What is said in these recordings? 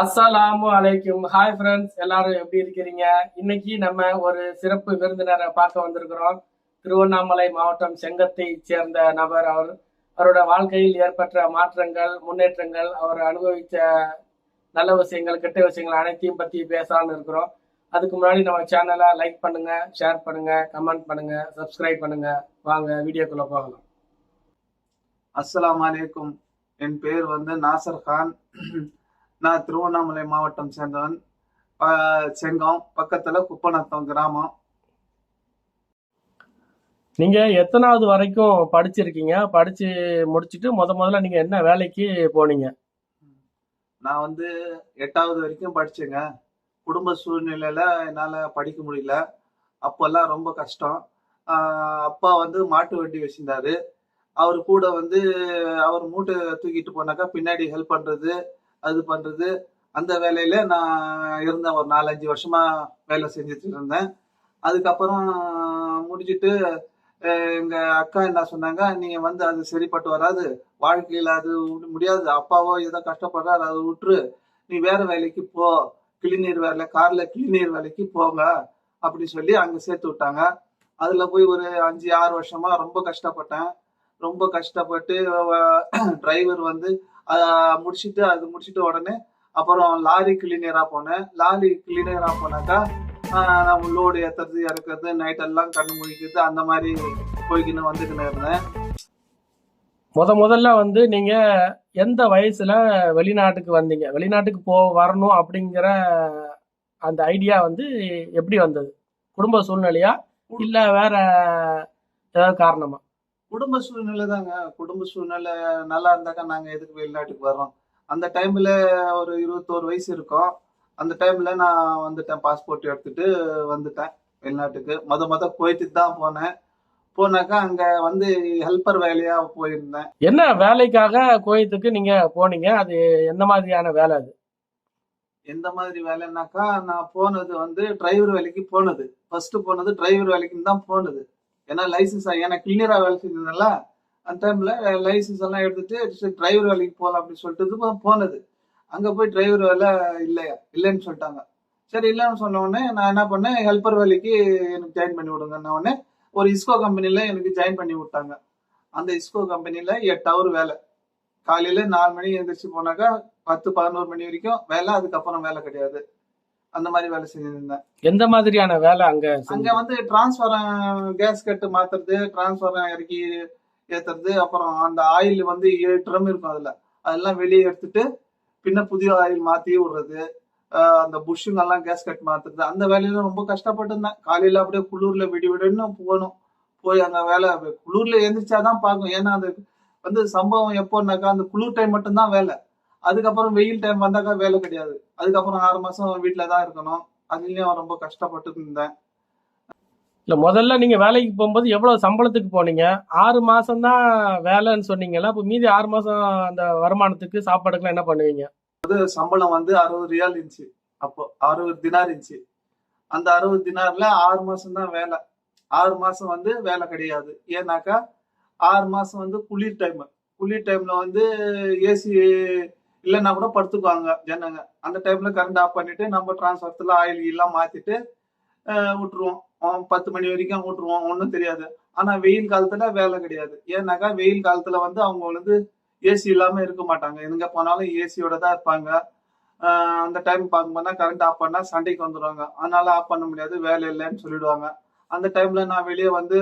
அஸ்ஸலாமு அலைக்கும். Hi friends எல்லாரும் எப்படி இருக்கிறீங்க? இன்னைக்கு நம்ம ஒரு சிறப்பு விருந்தினரை பார்க்க வந்திருக்கிறோம். திருவண்ணாமலை மாவட்டம் செங்கத்தை சேர்ந்த நபர் அவர். அவரோட வாழ்க்கையில் ஏற்பட்ட மாற்றங்கள் முன்னேற்றங்கள் அவர் அனுபவித்த நல்ல விஷயங்கள் கெட்ட விஷயங்கள் அனைத்தையும் பற்றி பேசலாம்னு இருக்கிறோம். அதுக்கு முன்னாடி நம்ம சேனலை லைக் பண்ணுங்க ஷேர் பண்ணுங்க கமெண்ட் பண்ணுங்க சப்ஸ்கிரைப் பண்ணுங்க. வாங்க வீடியோக்குள்ள போகலாம். அஸ்லாம் வலைக்கும் என் பேர் வந்து நாசர் கான். நான் திருவண்ணாமலை மாவட்டம் சேர்ந்தவன். செங்கம் பக்கத்துல குப்பநத்தம் கிராமம். நீங்க எத்தனாவது வரைக்கும் படிச்சிருக்கீங்க? படிச்சு முடிச்சுட்டு முத முதல்ல நீங்க என்ன வேலைக்கு போனீங்க? நான் வந்து எட்டாவது வரைக்கும் படிச்சேங்க. குடும்ப சூழ்நிலையில என்னால படிக்க முடியல. அப்பெல்லாம் ரொம்ப கஷ்டம். அப்பா வந்து மாட்டு வண்டி வச்சிருந்தாரு. அவர் கூட வந்து அவர் மூட்டை தூக்கிட்டு போனாக்கா பின்னாடி ஹெல்ப் பண்றது. அது பண்றது. அந்த வேலையில நான் இருந்தேன். ஒரு நாலஞ்சு வருஷமா வேலை செஞ்சுட்டு இருந்தேன். அதுக்கப்புறம் முடிச்சுட்டு எங்க அக்கா என்ன சொன்னாங்க நீங்க வந்து அது சரிப்பட்டு வராது. வாழ்க்கையில அது முடியாது. அப்பாவோ ஏதோ கஷ்டப்படுறாரு. அதை விட்டுரு. நீ வேற வேலைக்கு போ. கிளிநீர் வேலை கார்ல கிளிநீர் வேலைக்கு போங்க. அப்படின்னு சொல்லி அங்க சேர்த்து விட்டாங்க. அதுல போய் ஒரு அஞ்சு ஆறு வருஷமா ரொம்ப கஷ்டப்பட்டேன். ரொம்ப கஷ்டப்பட்டு டிரைவர் வந்து முடிச்சிட்டு அது முடிச்சிட்டு உடனே அப்புறம் லாரி கிளீனரா போனேன். லாரி கிளீனரா போனாக்கா நம்ம லோடு ஏத்துறது இறக்குறது நைட் எல்லாம் கண்ணு முழிக்கிறது அந்த மாதிரி போய்க்கின்னு வந்துக்கின்னு இருந்தேன். முத முதல்ல வந்து நீங்க எந்த வயசுல வெளிநாட்டுக்கு வந்தீங்க? வெளிநாட்டுக்கு போ வரணும் அப்படிங்கிற அந்த ஐடியா வந்து எப்படி வந்தது? குடும்ப சூழ்நிலையா? இல்ல வேற ஏதாவது காரணமா? குடும்ப சூழ்நிலை தாங்க குடும்ப சூழ்நிலை நல்லா இருந்தாக்கா நாங்க எதுக்கு வெளிநாட்டுக்கு வர்றோம்? அந்த டைம்ல ஒரு இருபத்தோரு வயசு இருக்கும். அந்த டைம்ல நான் வந்துட்டேன். பாஸ்போர்ட் எடுத்துட்டு வந்துட்டேன் வெளிநாட்டுக்கு. மொத மொத குவைத்துக்கு தான் போனேன். போனாக்கா அங்க வந்து ஹெல்ப்பர் வேலையா போயிருந்தேன். என்ன வேலைக்காக கோயத்துக்கு நீங்க போனீங்க? அது எந்த மாதிரியான வேலை அது? எந்த மாதிரி வேலைன்னாக்கா நான் போனது வந்து டிரைவர் வேலைக்கு போனது. ஃபர்ஸ்ட் போனது டிரைவர் வேலைக்கு தான் போனது. ஏன்னா லைசன்ஸ் ஏன்னா கிளீனராக வேலை செஞ்சதுனால அந்த டைம்ல லைசன்ஸ் எல்லாம் எடுத்துட்டு டிரைவர் வேலைக்கு போகலாம் அப்படின்னு சொல்லிட்டு போனது. அங்கே போய் டிரைவர் வேலை இல்லையா? இல்லைன்னு சொல்லிட்டாங்க. சரி இல்லைன்னு சொன்ன உடனே நான் என்ன பண்ணேன் ஹெல்ப்பர் வேலைக்கு எனக்கு ஜாயின் பண்ணி விடுங்கன்ன உடனே ஒரு இஸ்கோ கம்பெனியில் எனக்கு ஜாயின் பண்ணி விட்டாங்க. அந்த இஸ்கோ கம்பெனியில் எட்டு ஹவர் வேலை. காலையில் நாலு மணி எழுந்திரிச்சு போனாக்கா பத்து பதினோரு மணி வரைக்கும் வேலை அதுக்கப்புறம் வேலை கிடையாது. அந்த மாதிரி வேலை செஞ்சிருந்தேன். எந்த மாதிரியான வேலை அங்க அங்க? வந்து டிரான்ஸ்ஃபாரம் கேஸ் கட்டு மாத்துறது டிரான்ஸ்ஃபாரம் இறக்கி ஏத்துறது அப்புறம் அந்த ஆயில் வந்து ஏழு ட்ரம் இருக்கும் அதுல. அதெல்லாம் வெளியே எடுத்துட்டு பின்ன புதிய ஆயில் மாத்தி விடுறது அந்த புஷ்ஷுங்க எல்லாம் கேஸ் கட் மாத்துறது அந்த வேலையில ரொம்ப கஷ்டப்பட்டு இருந்தேன். காலையில அப்படியே குளூர்ல விடி விடுன்னு போகணும். போய் அங்க வேலை குளூர்ல எந்திரிச்சாதான் பார்க்கும் ஏன்னா அது வந்து சம்பவம் எப்போன்னாக்கா அந்த குளிர் டைம் மட்டும்தான் வேலை. அதுக்கப்புறம் வெயில் டைம் வந்தாக்கா வேலை கிடையாது. அதுக்கப்புறம் ஆறு மாசம் வீட்டுல தான் இருக்கணும். அதுலயும் ரொம்ப கஷ்டப்பட்டு இருந்தேன். இல்ல முதல்ல நீங்க வேலைக்கு போகும்போது எவ்வளவு சம்பளத்துக்கு போனீங்க? ஆறு மாசம் தான் வேலைன்னு சொன்னீங்கல்ல அப்ப மீதி ஆறு மாசம் அந்த வருமானத்துக்கு சாப்பாடுக்கெல்லாம் என்ன பண்ணுவீங்க? சம்பளம் வந்து அறுபது ரியால் இருந்துச்சு. அப்போ அறுபது தினார் இருந்துச்சு. அந்த அறுபது தினார்ல ஆறு மாசம் தான் வேலை. ஆறு மாசம் வந்து வேலை கிடையாது. ஏன்னாக்கா ஆறு மாசம் வந்து குளிர் டைம் குளிர் டைம்ல வந்து ஏசி இல்லைன்னா கூட படுத்துக்குவாங்க ஜனங்க. அந்த டைம்ல கரண்ட் ஆஃப் பண்ணிட்டு நம்ம டிரான்ஸ்ஃபர்த்துல ஆயில் எல்லாம் மாத்திட்டு விட்டுருவோம் பத்து மணி வரைக்கும் விட்டுருவோம் ஒன்றும் தெரியாது. ஆனா வெயில் காலத்துல வேலை கிடையாது. ஏன்னாக்கா வெயில் காலத்துல வந்து அவங்க வந்து ஏசி இல்லாம இருக்க மாட்டாங்க. எங்க போனாலும் ஏசியோட தான் இருப்பாங்க. அந்த டைம் பார்க்கும்போது கரண்ட் ஆஃப் பண்ணா சண்டைக்கு வந்துடுவாங்க அதனால ஆஃப் பண்ண முடியாது. வேலை இல்லைன்னு சொல்லிடுவாங்க. அந்த டைம்ல நான் வெளியே வந்து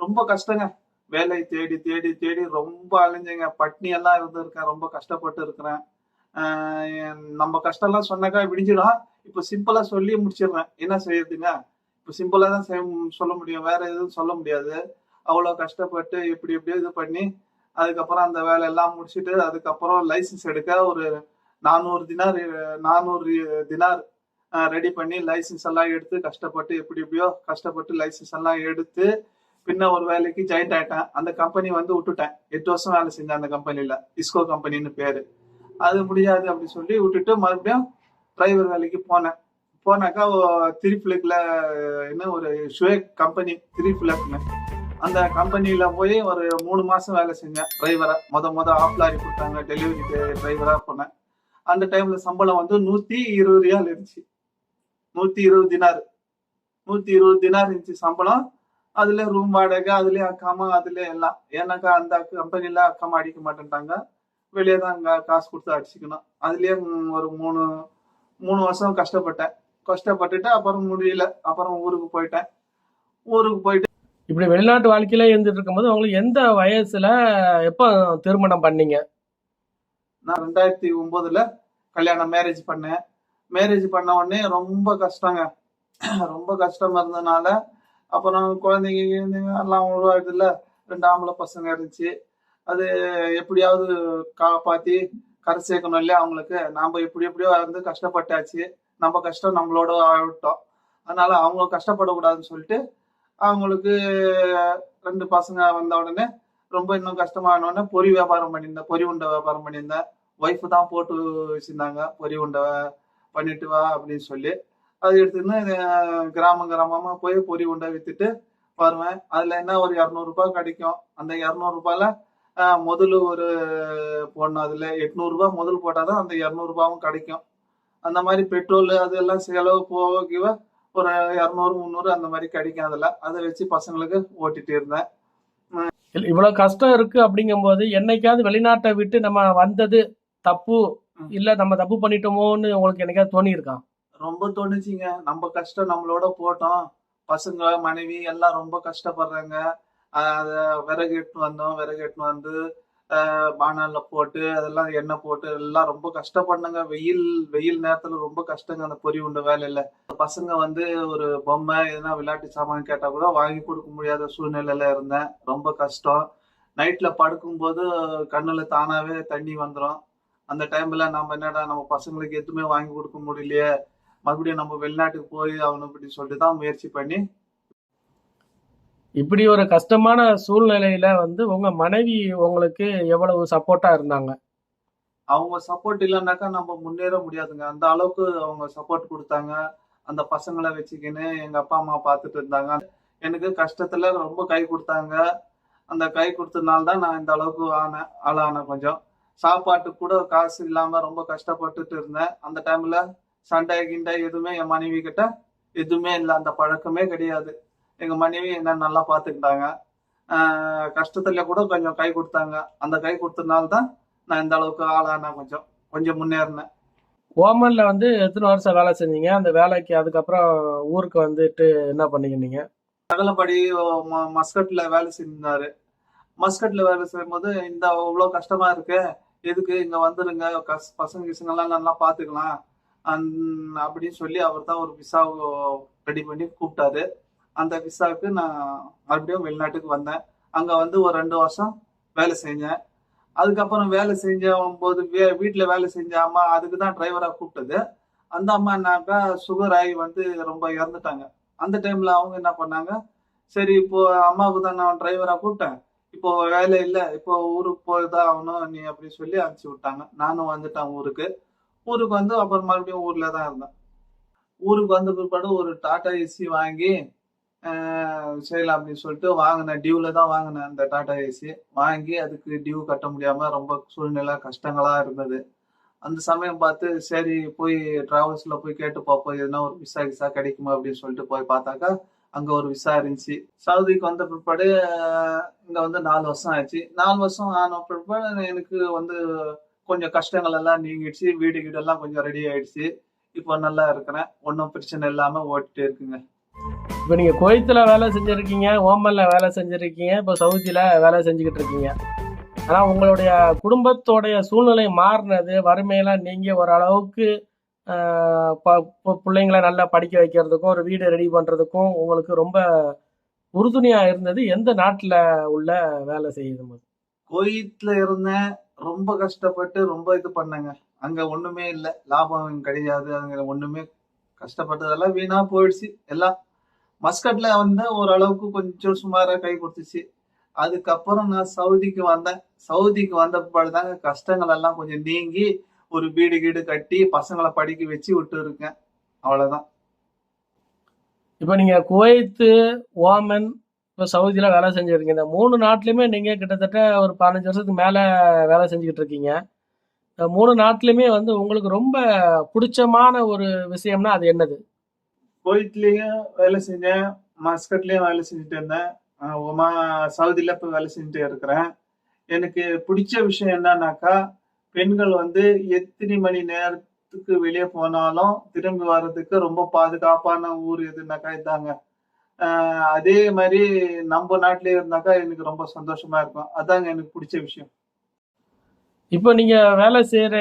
ரொம்ப கஷ்டங்க. வேலை தேடி தேடி தேடி ரொம்ப அலைஞ்சேங்க. பட்னி எல்லாம் இருந்திருக்கேன். ரொம்ப கஷ்டப்பட்டு இருக்கிறேன். நம்ம கஷ்டம்லாம் சொன்னாக்கா விடிஞ்சிடும். இப்போ சிம்பிளா சொல்லி முடிச்சிடுறேன். என்ன செய்யறதுங்க? இப்போ சிம்பிளா தான் செய்ய- சொல்ல முடியும். வேற எதுவும் சொல்ல முடியாது. அவ்வளோ கஷ்டப்பட்டு இப்படி இப்படியோ இது பண்ணி அதுக்கப்புறம் அந்த வேலை எல்லாம் முடிச்சிட்டு அதுக்கப்புறம் லைசன்ஸ் எடுக்க ஒரு நானூறு தினார் நானூறு தினார் ரெடி பண்ணி லைசன்ஸ் எல்லாம் எடுத்து கஷ்டப்பட்டு எப்படி எப்படியோ கஷ்டப்பட்டு லைசன்ஸ் எல்லாம் எடுத்து பின்ன ஒரு வேலைக்கு ஜாயின் ஆயிட்டேன். அந்த கம்பெனி வந்து விட்டுட்டேன். எட்டு வருஷம் வேலை செஞ்சேன் அந்த கம்பெனில இஸ்கோ கம்பெனின்னு பேரு. அது முடியாது அப்படின்னு சொல்லி விட்டுட்டு மறுபடியும் டிரைவர் வேலைக்கு போனேன். போனாக்கா திரிஃபிளக்ல என்ன ஒரு ஷுவேக் கம்பெனி திரிஃபிளக்னு அந்த கம்பெனியில போய் ஒரு மூணு மாசம் வேலை செஞ்சேன். டிரைவரா மொத மொத ஆஃப் லாரி கொடுத்தாங்க. டெலிவரி டிரைவரா போனேன். அந்த டைம்ல சம்பளம் வந்து நூத்தி இருபது ரியால் இருந்துச்சு. நூத்தி இருபது தினார். நூத்தி இருபது தினார் இருந்துச்சு சம்பளம். அதுல ரூம் வாடகை அதுலயே அக்காமா அதுல எல்லாம். ஏன்னாக்கா அந்த கம்பெனில அக்காமா அடிக்க மாட்டேன்ட்டாங்க. வெளியே தான் அங்க காசு கொடுத்து அடிச்சுக்கணும். அதுலயே ஒரு மூணு மூணு வருஷம் கஷ்டப்பட்டேன். கஷ்டப்பட்டுட்டு அப்புறம் முடியல. அப்புறம் ஊருக்கு போயிட்டேன். ஊருக்கு போயிட்டு இப்படி வெளிநாட்டு வாழ்க்கையில இருந்துட்டு இருக்கும்போது உங்களுக்கு எந்த வயசுல எப்போ திருமணம் பண்ணீங்க? நான் ரெண்டாயிரத்தி ஒன்பதுல கல்யாணம் மேரேஜ் பண்ணேன். மேரேஜ் பண்ண உடனே ரொம்ப கஷ்டங்க. ரொம்ப கஷ்டமா இருந்ததுனால அப்புறம் குழந்தைங்க குழந்தைங்க எல்லாம் உருவாயிடுதுல ரெண்டு ஆம்பளை பசங்க இருந்துச்சு. அது எப்படியாவது காப்பாத்தி கரை சேர்க்கணும் இல்லையா அவங்களுக்கு? நாம எப்படி எப்படியோ வந்து கஷ்டப்பட்டாச்சு. நம்ம கஷ்டம் நம்மளோட ஆகிட்டோம். அதனால அவங்க கஷ்டப்படக்கூடாதுன்னு சொல்லிட்டு அவங்களுக்கு ரெண்டு பசங்க வந்த உடனே ரொம்ப இன்னும் கஷ்டமானோடனே பொறி வியாபாரம் பண்ணியிருந்தேன். பொறி உண்டை வியாபாரம் பண்ணியிருந்தேன். ஒய்ஃப் தான் போட்டு வச்சிருந்தாங்க. பொறி உண்டை பண்ணிட்டு வா அப்படின்னு சொல்லி. அது எடுத்துன்னு கிராமம் கிராமமா போய் பொறி உண்டை வித்துட்டு வருவேன். அதுல என்ன ஒரு இரநூறுபா கிடைக்கும். அந்த இரநூறுபால முதல் ஒரு போடணும் அதுல எட்நூறுபா முதல் போட்டாதான் அந்த இரநூறுபாவும் கிடைக்கும். அந்த மாதிரி பெட்ரோல் அதெல்லாம் செலவு போக ஒரு இரநூறு முந்நூறு அந்த மாதிரி கிடைக்கும் அதுல. அதை வச்சு பசங்களுக்கு ஓட்டிட்டு இருந்தேன். இவ்வளவு கஷ்டம் இருக்கு அப்படிங்கும்போது என்னைக்காவது வெளிநாட்டை விட்டு நம்ம வந்தது தப்பு. இல்ல நம்ம தப்பு பண்ணிட்டோமோன்னு உங்களுக்கு என்னைக்காவது தோணி இருக்கா ரொம்ப தோணுச்சுங்க. நம்ம கஷ்டம் நம்மளோட போட்டோம். பசங்க மனைவி எல்லாம் ரொம்ப கஷ்டப்படுறாங்க. அதை அத விறகு எட்டு வந்தோம். விறகு எட்டு வந்து பானால போட்டு அதெல்லாம் எண்ணெய் போட்டு எல்லாம் ரொம்ப கஷ்டப்படணுங்க. வெயில் வெயில் நேரத்துல ரொம்ப கஷ்டங்க அந்த பொறி உண்ட வேலையில. பசங்க வந்து ஒரு பொம்மை எதனா விளையாட்டு சாமான் கேட்டா கூட வாங்கி கொடுக்க முடியாத சூழ்நிலையில இருந்தேன். ரொம்ப கஷ்டம். நைட்ல படுக்கும்போது கண்ணுல தானாவே தண்ணி வந்துடும் அந்த டைம்ல நம்ம என்னடா நம்ம பசங்களுக்கு எதுவுமே வாங்கி கொடுக்க முடியலையே. மறுபடியும் நம்ம வெளிநாட்டுக்கு போய் அவனை இப்படி சொல்லிட்டு தான் முயற்சி பண்ணி இப்படி ஒரு கஷ்டமான சூழ்நிலையில வந்து உங்க மனைவி உங்களுக்கு எவ்வளவு சப்போர்ட்டா இருந்தாங்க? அவங்க சப்போர்ட் இல்லைன்னாக்கா நம்ம முன்னேற முடியாதுங்க. அந்த அளவுக்கு அவங்க சப்போர்ட் கொடுத்தாங்க. அந்த பசங்களை வச்சுக்கின்னு எங்க அப்பா அம்மா பார்த்துட்டு இருந்தாங்க. எனக்கு கஷ்டத்துல ரொம்ப கை கொடுத்தாங்க. அந்த கை கொடுத்ததுனால தான் நான் இந்த அளவுக்கு ஆனேன் ஆளானேன் கொஞ்சம். சாப்பாட்டுக்கு கூட காசு இல்லாம ரொம்ப கஷ்டப்பட்டுட்டு இருந்தேன். அந்த டைம்ல சண்டை கிண்டை எதுவுமே என் மனைவி கிட்ட எதுவுமே இல்லை. அந்த பழக்கமே கிடையாது. எங்க மனைவி என்ன நல்லா பார்த்துக்கிட்டாங்க. ஆஹ் கஷ்டத்துல கூட கொஞ்சம் கை கொடுத்தாங்க. அந்த கை கொடுத்ததுனால தான் நான் இந்த அளவுக்கு ஆளான கொஞ்சம். கொஞ்சம் முன்னேறினேன். ஓமன்ல வந்து எத்தனை வருஷம் வேலை செஞ்சீங்க? அந்த வேலைக்கு அதுக்கப்புறம் ஊருக்கு வந்துட்டு என்ன அகலப்படி ம- மஸ்கட்ல வேலை செஞ்சிருந்தாரு மஸ்கட்ல வேலை செய்யும்போது இந்த இவ்வளவு கஷ்டமா இருக்கு எதுக்கு இங்க வந்துருங்க? பசங்க கிசங்க எல்லாம் நல்லா பாத்துக்கலாம் அப்படின்னு சொல்லி அவர் தான் ஒரு விசா ரெடி பண்ணி கூப்பிட்டாரு. அந்த விசாவுக்கு நான் மறுபடியும் வெளிநாட்டுக்கு வந்தேன். அங்க வந்து ஒரு ரெண்டு வருஷம் வேலை செஞ்சேன். அதுக்கப்புறம் வேலை செஞ்ச போது வே- வீட்டில் வேலை செஞ்ச அம்மா அதுக்கு தான் டிரைவராக கூப்பிட்டது. அந்த அம்மா என்னாக்கா சுகர் ஆகி வந்து ரொம்ப இறந்துட்டாங்க. அந்த டைமில் அவங்க என்ன பண்ணாங்க சரி இப்போ அம்மாவுக்கு தான் நான் டிரைவராக கூப்பிட்டேன். இப்போ வேலை இல்லை இப்போ ஊருக்கு போய் தான் ஆகணும் நீ அப்படி சொல்லி அனுப்பிச்சி விட்டாங்க. நானும் வந்துட்டேன் ஊருக்கு. ஊருக்கு வந்து அப்புறம் மறுபடியும் ஊர்ல தான் இருந்தேன். ஊருக்கு வந்த பிற்பாடு ஒரு டாடா ஏசி வாங்கி செய்யலாம் அப்படின்னு சொல்லிட்டு வாங்கினேன். டியூல தான் வாங்கினேன் அந்த டாடா ஏசி வாங்கி அதுக்கு டியூ கட்ட முடியாம ரொம்ப சூழ்நிலை கஷ்டங்களா இருந்தது. அந்த சமயம் பார்த்து சரி போய் டிராவல்ஸ்ல போய் கேட்டு பார்ப்போம். எதுனா ஒரு விசா விசா கிடைக்குமா அப்படின்னு சொல்லிட்டு போய் பார்த்தாக்கா அங்க ஒரு விசா இருந்துச்சு. சவுதிக்கு வந்த பிற்பாடு இங்கே இங்க வந்து நாலு வருஷம் ஆச்சு. நாலு வருஷம் ஆன பிற்பாடு எனக்கு வந்து கொஞ்சம் கஷ்டங்கள் எல்லாம் நீங்கிடுச்சு வீடு வீடு எல்லாம் கொஞ்சம் ரெடி ஆயிடுச்சு. இப்போ நல்லா இருக்கிறேன். ஒன்றும் பிரச்சனை இல்லாம ஓட்டிட்டு இருக்குங்க. இப்போ நீங்க குவைத்துல வேலை செஞ்சிருக்கீங்க ஓமன்ல வேலை செஞ்சிருக்கீங்க இப்போ சவுதியில வேலை செஞ்சுக்கிட்டு இருக்கீங்க. ஆனா உங்களுடைய குடும்பத்தோடைய சூழ்நிலை மாறினது வறுமையெல்லாம் நீங்க ஓரளவுக்கு பிள்ளைங்களை நல்லா படிக்க வைக்கிறதுக்கும் ஒரு வீடு ரெடி பண்றதுக்கும் உங்களுக்கு ரொம்ப உறுதுணையா இருந்தது எந்த நாட்டுல உள்ள வேலை செய்யும் போது குவைத்ல இருந்தேன். ரொம்ப கஷ்டப்பட்டு ரொம்ப இது பண்ணேங்க. அங்க ஒண்ணுமே இல்லை. லாபம் கிடையாது. அங்க ஒண்ணுமே கஷ்டப்பட்டதெல்லாம் வீணா போயிடுச்சு. எல்லாம் மஸ்கட்ல வந்து ஓரளவுக்கு கொஞ்சம் சுமாரா கை கொடுத்துச்சு. அதுக்கப்புறம் நான் சவுதிக்கு வந்தேன். சவுதிக்கு வந்த பிற்பாடுதாங்க கஷ்டங்கள் எல்லாம் கொஞ்சம் நீங்கி ஒரு வீடு கீடு கட்டி பசங்களை படிக்க வச்சு விட்டு இருக்கேன். அவ்வளவுதான். இப்போ நீங்க குவைத்து ஓமன் இப்போ சவுதியில் வேலை செஞ்சுருக்கீங்க இந்த மூணு நாட்டிலையுமே நீங்கள் கிட்டத்தட்ட ஒரு பதினஞ்சு வருஷத்துக்கு மேலே வேலை செஞ்சுக்கிட்டு இருக்கீங்க. இந்த மூணு நாட்டிலையுமே வந்து உங்களுக்கு ரொம்ப பிடிச்சமான ஒரு விஷயம்னா அது என்னது? கோயிட்லேயும் வேலை செஞ்சேன். மஸ்கட்லேயும் வேலை செஞ்சுட்டு இருந்தேன். உமா ஒமா சவுதியில இப்ப வேலை செஞ்சுட்டு இருக்கிறேன். எனக்கு பிடிச்ச விஷயம் என்னன்னாக்கா பெண்கள் வந்து எத்தனை மணி நேரத்துக்கு வெளியே போனாலும் திரும்பி வர்றதுக்கு ரொம்ப பாதுகாப்பான ஊர் எதுனாக்கா இதாங்க. அதே மாதிரி நம்ம நாட்டிலே இருந்தாக்கா எனக்கு ரொம்ப சந்தோஷமா இருக்கும். அதாங்க எனக்கு பிடிச்ச விஷயம். இப்போ நீங்க வேலை செய்யற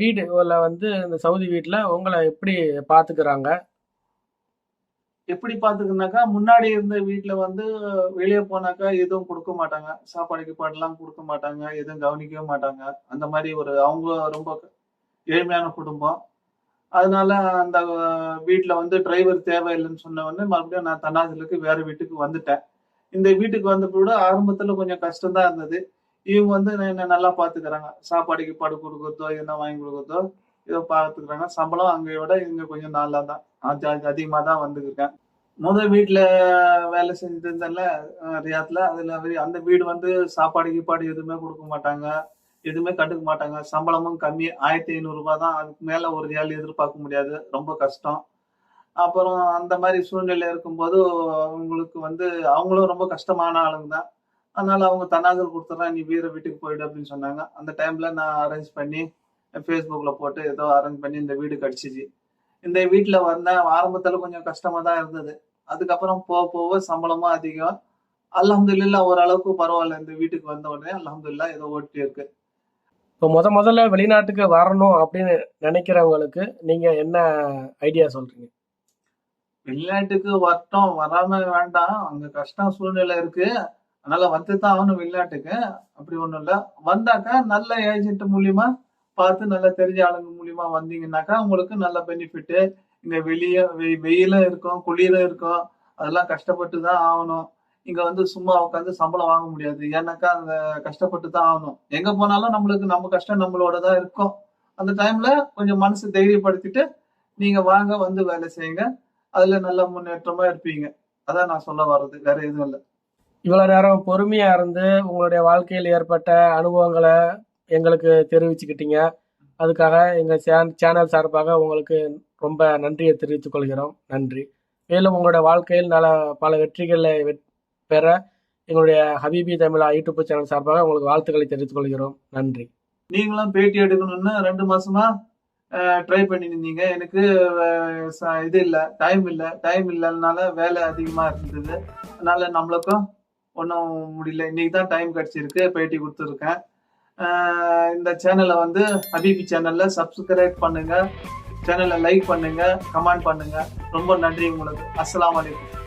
வீடு வந்து இந்த சவுதி வீட்ல உங்களை எப்படி பாத்துக்கிறாங்க? எப்படி பாத்துக்கனாக்கா முன்னாடி இருந்த வீட்ல வந்து வெளியே போனாக்கா எதுவும் கொடுக்க மாட்டாங்க. சாப்பாடு கீப்பாடுலாம் கொடுக்க மாட்டாங்க. எதுவும் கவனிக்கவே மாட்டாங்க. அந்த மாதிரி ஒரு அவங்க ரொம்ப ஏழ்மையான குடும்பம். அதனால அந்த வீட்டில் வந்து டிரைவர் தேவையில்லைன்னு சொன்ன உடனே மறுபடியும் நான் தன்னாசிலுக்கு வேற வீட்டுக்கு வந்துட்டேன். இந்த வீட்டுக்கு வந்த கூட ஆரம்பத்துல கொஞ்சம் கஷ்டம் தான் இருந்தது. இவங்க வந்து என்ன நல்லா பாத்துக்கிறாங்க. சாப்பாடு கீப்பாடு கொடுக்குறதோ என்ன வாங்கி கொடுக்குறதோ ஏதோ பாத்துக்கிறாங்க. சம்பளம் அங்கே விட இங்க கொஞ்சம் நல்லா தான். அது அதிகமா தான் வந்துருக்கேன். முதல் வீட்டுல வேலை செஞ்சுட்டு இருந்தேன்ல அஹ் ரியாத்ல அதுல அந்த வீடு வந்து சாப்பாடு கீப்பாடு எதுவுமே கொடுக்க மாட்டாங்க. எதுவுமே கண்டுக்க மாட்டாங்க. சம்பளமும் கம்மி. ஆயிரத்தி ஐநூறு ரூபாய் தான். அதுக்கு மேல ஒரு ரியால் எதிர்பார்க்க முடியாது. ரொம்ப கஷ்டம். அப்புறம் அந்த மாதிரி சூழ்நிலை இருக்கும்போது அவங்களுக்கு வந்து அவங்களும் ரொம்ப கஷ்டமான ஆளுங்க தான். அதனால அவங்க தன்னாதல் கொடுத்துட்றேன் நீ வீர வீட்டுக்கு போயிடு அப்படின்னு சொன்னாங்க. அந்த டைம்ல நான் அரேஞ்ச் பண்ணி ஃபேஸ்புக்கில் போட்டு ஏதோ அரேஞ்ச் பண்ணி இந்த வீடு கடிச்சிச்சு. இந்த வீட்டில் வந்தேன் ஆரம்பத்தில் கொஞ்சம் கஷ்டமாக தான் இருந்தது. அதுக்கப்புறம் போக போக சம்பளமும் அதிகம். அல்ஹம்துலில்லாஹ் ஓரளவுக்கு பரவாயில்ல. இந்த வீட்டுக்கு வந்த உடனே அலமதுல்லா ஏதோ ஓட்டி இருக்கு இப்போ முத முதல்ல வெளிநாட்டுக்கு வரணும் அப்படின்னு நினைக்கிறவங்களுக்கு நீங்க என்ன ஐடியா சொல்றீங்க? வெளிநாட்டுக்கு வரட்டும் வராம வேண்டாம். அங்க கஷ்டம் சூழ்நிலை இருக்கு. அதனால வந்து தான் ஆகணும் வெளிநாட்டுக்கு. அப்படி ஒண்ணும் இல்ல. வந்தாக்கா நல்ல ஏஜென்ட் மூலியமா பார்த்து நல்லா தெரிஞ்ச ஆளுங்க மூலியமா வந்தீங்கன்னாக்கா உங்களுக்கு நல்ல பெனிஃபிட்டு இங்க வெளியே வெயிலும் இருக்கும் குளிரும் இருக்கும். அதெல்லாம் கஷ்டப்பட்டு தான் ஆகணும். இங்க வந்து சும்மா உட்காந்து சம்பளம் வாங்க முடியாது. ஏன்னாக்கா அந்த கஷ்டப்பட்டு தான் ஆகணும். எங்க போனாலும் நம்மளுக்கு நம்ம கஷ்டம் நம்மளோட தான் இருக்கும். அந்த டைம்ல கொஞ்சம் மனசு தைரியப்படுத்திட்டு நீங்க வாங்க வந்து வேலை செய்யுங்க. அதுல நல்ல முன்னேற்றமா இருப்பீங்க. அதான் நான் சொல்ல வர்றது. வேற எதுவும் இல்லை. இவ்வளவு நேரம் பொறுமையா இருந்து உங்களுடைய வாழ்க்கையில் ஏற்பட்ட அனுபவங்களை எங்களுக்கு தெரிவிச்சுக்கிட்டீங்க. அதுக்காக எங்க சேன்- சேனல் சார்பாக உங்களுக்கு ரொம்ப நன்றியை தெரிவித்துக் கொள்கிறோம். நன்றி. மேலும் உங்களோட வாழ்க்கையில் நல பல வெற்றிகளை வெற்றி பெற எங்களுடைய ஹபீபி தமிழா யூடியூப் சேனல் சார்பாக உங்களுக்கு வாழ்த்துக்களை தெரிவித்துக் கொள்கிறோம். நன்றி. நீங்களும் பேட்டி எடுக்கணும்னு ரெண்டு மாசமா ட்ரை பண்ணியிருந்தீங்க எனக்கு ச- இது இல்லை டைம் இல்லை. டைம் இல்லைனால வேலை அதிகமாக இருந்தது. அதனால நம்மளுக்கும் ஒன்றும் முடியல. இன்னைக்கு தான் டைம் கிடச்சிருக்கு. பேட்டி கொடுத்துருக்கேன். இந்த சேனலை வந்து ஹபீபி சேனலில் சப்ஸ்கிரைப் பண்ணுங்கள் சேனலை லைக் பண்ணுங்கள் கமெண்ட் பண்ணுங்கள் ரொம்ப நன்றி உங்களுக்கு. அஸ்லாம் வலைக்கம்